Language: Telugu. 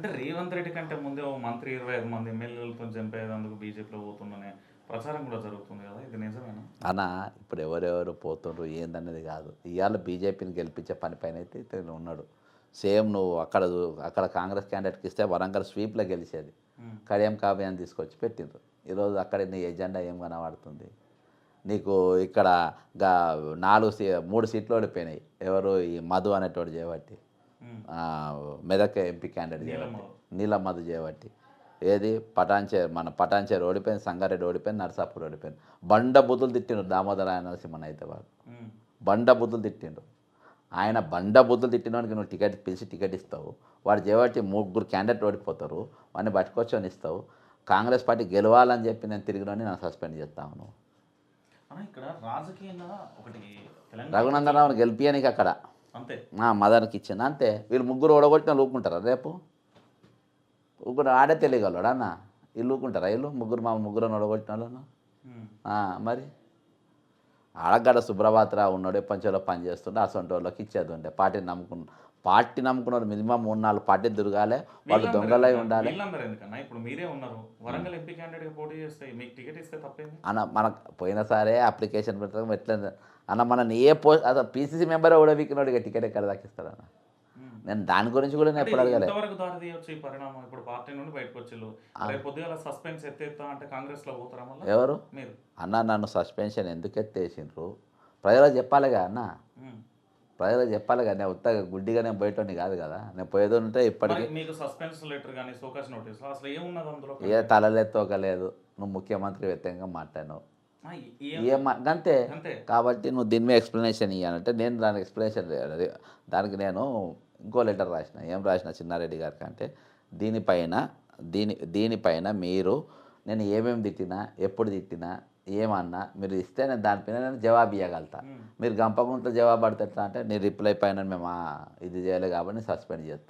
అంటే రేవంత్ రెడ్డి కంటే ముందే ఓ మంత్రి ఇరవై ఐదు మంది ఎమ్మెల్యేలతో చంపేందుకు బీజేపీలో పోతుందనే ప్రచారం కూడా జరుగుతుంది కదా? ఇది నిజమేనా? అన్న ఇప్పుడు ఎవరెవరు పోతుండ్రు ఏందనేది కాదు. ఇవాళ బీజేపీని గెలిపించే పని పైన అయితే ఇతను ఉన్నాడు. సేమ్ నువ్వు అక్కడ అక్కడ కాంగ్రెస్ క్యాండిడేట్కి ఇస్తే వరంగల్ స్వీప్లో గెలిచేది. కడియం కావ్యాన్ని తీసుకొచ్చి పెట్టిండ్రు. ఈరోజు అక్కడ నీ ఎజెండా ఏం కనబడుతుంది? నీకు ఇక్కడ గా నాలుగు సీ మూడు సీట్లు ఓడిపోయినాయి. ఎవరు ఈ మధు అనేటోడు. ఆ, మెదక్ ఎంపీ క్యాండిడేట్ చేయబట్టి నీలం మధు చేయబట్టి. ఏది? పటాన్చే మన పటాన్చేరు ఓడిపోయింది సంగారెడ్డి ఓడిపోయింది నర్సాపూర్ ఓడిపోయింది బండ బుద్ధులు తిట్టిండు దామోదర నరసింహన్ అయితే వాడు. బండ బుద్ధులు తిట్టిండు ఆయన బండ బుద్ధులు తిట్టినోడికి నువ్వు టికెట్ పిలిచి టికెట్ ఇస్తావు. వాడు చేయబట్టి ముగ్గురు క్యాండిడేట్ ఓడిపోతారు. వాడిని పట్టుకొచ్చని ఇస్తావు. కాంగ్రెస్ పార్టీ గెలవాలని చెప్పి నేను తిరిగినోని నేను సస్పెండ్ చేస్తాను నువ్వు అన్న ఇక్కడ రాజకీయంగా ఒకటి తెలంగాణ రఘునందనరావుని గెలిపియనికి అక్కడ అంతే. మదన్కి ఇచ్చింది. అంతే. వీళ్ళు ముగ్గురు ఓడగొట్టిన ఊరుకుంటారా రేపు? ఊరుకుంటారు ఆడే తెలియగలడు అన్న. వీళ్ళు ఊరుకుంటారా వీళ్ళు? ముగ్గురు మా ముగ్గురు ఓడగొట్టిన. ఆ, మరి? ఆడగడ సుబ్రభాతరావు ఉన్నాడు పంచలో పని చేస్తుండే అసొంటి వాళ్ళకి ఇచ్చేది ఉండే. పార్టీని నమ్ముకున్న పార్టీ నమ్ముకున్నారు మినిమం మూడు నాలుగు పార్టీ తిరగాలి వాళ్ళు దొంగలై ఉండాలి. ఇప్పుడు మీరే ఉన్నారు. వరంగల్ ఎంపీ క్యాండిడేట్ పోటీ చేస్తే మీకు టికెట్ ఇస్తే తప్పేంది? అన్న మనకు పోయినసారే అప్లికేషన్ పెడతాం ఎట్లా? అన్న మన ఏ పోస్ట్ అసలు పీసీసీ మెంబర్ కూడా వీకినోడు ఇక టికెట్ ఎక్కడ దాకిస్తాడన్న ఉమ్. నేను దాని గురించి కూడా నేను ఎప్పుడు అడగలే. ఎంతవరకు దారి తీయొచ్చు ఈ పరిణామం? ఇప్పుడు పార్టీ నుండి బయటకు వచ్చిల్లు రేపు పొద్దుగాల సస్పెన్స్ ఎత్తేస్తా అంటే కాంగ్రెస్లో పోతారా మళ్ళీ? ఎవరు? మీరు. అన్న నన్ను సస్పెన్షన్ ఎందుకు ఎత్తేసిండ్రు? ప్రజలకు చెప్పాలిగా అన్న. ఉమ్. ప్రజలకు చెప్పాలిగా. నేను ఉత్తగా గుడ్డిగా నేను పోయేటోని కాదు కదా. నేను పోయేది ఉంటే ఇప్పటికీ మీకు సస్పెన్స్ లెటర్ కానీ సోకాస్ నోటీస్ అసలు ఏమున్నది అందులో? ఏ తలలెత్తోకలేదు నువ్వు ముఖ్యమంత్రి వ్యక్తంగా మాట్లాడినావు. అంతే. కాబట్టి నువ్వు దీని మీద ఎక్స్ప్లెనేషన్ ఇవ్వాలంటే నేను దానికి ఎక్స్ప్లెనేషన్ దానికి నేను ఇంకో లెటర్ రాసిన. ఏం రాసిన చిన్నారెడ్డి గారికి అంటే దీనిపైన దీని దీనిపైన మీరు నేను ఏమేమి తిట్టినా ఎప్పుడు తిట్టినా ఏమన్నా మీరు ఇస్తే నేను దానిపైన నేను జవాబు ఇవ్వగలుగుతా. మీరు గంపగుంత జవాబు పడితే ఎట్లా అంటే నీ రిప్లై పైన మేము ఇది చేయలేదు కాబట్టి సస్పెండ్ చేస్తాం.